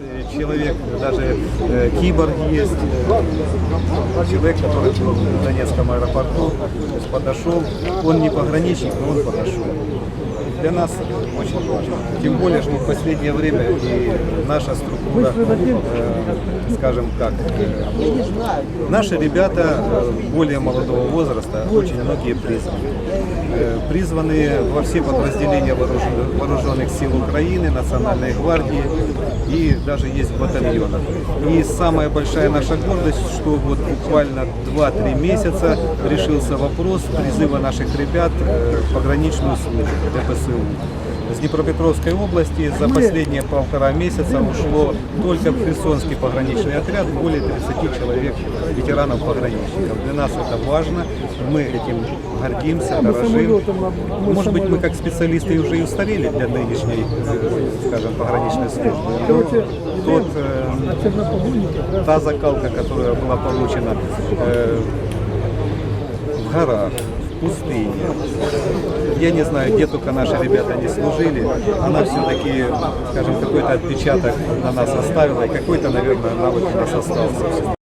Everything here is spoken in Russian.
э, человек, даже э, киборг есть, э, человек, который в Донецком аэропорту, подошел, он не пограничник, но он подошел. Для нас очень важно. Тем более, что в последнее время и наша структура, э, скажем так, э, наши ребята э, более молодого возраста, очень многие призваны. Э, Призваны во все подразделения вооружен- вооруженных сил Украины, Национальной гвардии и даже есть батальоны. И самая большая наша гордость, что вот буквально 2-3 месяца решился вопрос призыва наших ребят э, в пограничную службу ДПСУ. С Днепропетровской области за последние полтора месяца ушло только в Херсонский пограничный отряд более 30 человек, ветеранов пограничников. Для нас это важно, мы этим гордимся, дорожим. Может быть, мы как специалисты уже и устарели для нынешней, скажем, пограничной службы. Но тот, э, та закалка, которая была получена э, в горах, в пустыне, я не знаю, где только наши ребята не служили, она все-таки, скажем, какой-то отпечаток на нас оставила, и какой-то, наверное, навык у нас остался.